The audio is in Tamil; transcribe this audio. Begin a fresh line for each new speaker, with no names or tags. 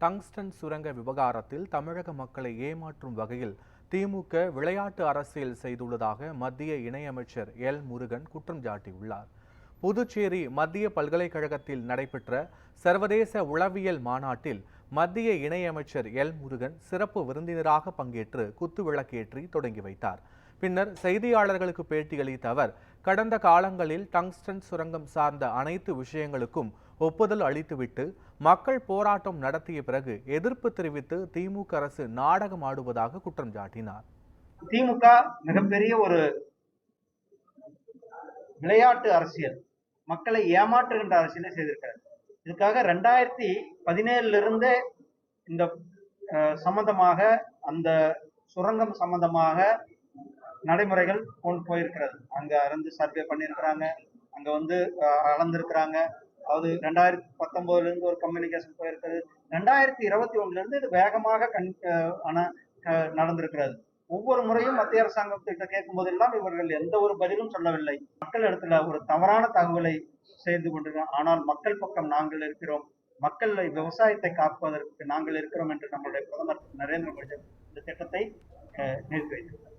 டங்ஸ்டன் சுரங்க விவகாரத்தில் தமிழக மக்களை ஏமாற்றும் வகையில் திமுக விளையாட்டு அரசியல் செய்துள்ளதாக மத்திய இணையமைச்சர் எல் முருகன் குற்றம் சாட்டியுள்ளார். புதுச்சேரி மத்திய பல்கலைக்கழகத்தில் நடைபெற்ற சர்வதேச உளவியல் மாநாட்டில் மத்திய இணையமைச்சர் எல் முருகன் சிறப்பு விருந்தினராக பங்கேற்று குத்துவிளக்கேற்றி தொடங்கி வைத்தார். பின்னர் செய்தியாளர்களுக்கு பேட்டியளித்த அவர் கடந்த காலங்களில் டங்ஸ்டன் சுரங்கம் சார்ந்த அனைத்து விஷயங்களுக்கும் ஒப்புதல் அளித்துவிட்டு மக்கள் போராட்டம் நடத்திய பிறகு எதிர்ப்பு தெரிவித்து திமுக அரசு நாடகம் ஆடுவதாக குற்றம் சாட்டினார்.
திமுக மிகப்பெரிய ஒரு விளையாட்டு அரசியல். மக்களை ஏமாற்றுகின்ற அரசியலை செய்திருக்கிறது. இதுக்காக ரெண்டாயிரத்தி பதினேழுல இருந்தே இந்த சம்பந்தமாக அந்த சுரங்கம் சம்பந்தமாக நடைமுறைகள் கொண்டு போயிருக்கிறது. அங்க இருந்து சர்வே பண்ணியிருக்கிறாங்க. அங்க வந்து அளந்திருக்கிறாங்க. அதாவது ரெண்டாயிரத்தி பத்தொன்பதுல இருந்து ஒரு கம்யூனிகேஷன் போயிருக்கிறது. ரெண்டாயிரத்தி இருபத்தி ஒண்ணுல இருந்து இது வேகமாக கண் ஆன நடந்திருக்கிறது. ஒவ்வொரு முறையும் மத்திய அரசாங்கத்திட்ட கேட்கும் போதெல்லாம் இவர்கள் எந்த ஒரு பதிலும் சொல்லவில்லை. மக்கள் இடத்துல ஒரு தவறான தகவலை செய்து கொண்டிருக்கிறோம் ஆனால் மக்கள் பக்கம் நாங்கள் இருக்கிறோம். மக்கள் விவசாயத்தை காப்பதற்கு நாங்கள் இருக்கிறோம் என்று நம்முடைய பிரதமர் நரேந்திர மோடி இந்த திட்டத்தை நிறுத்தி வைத்திருக்கிறார்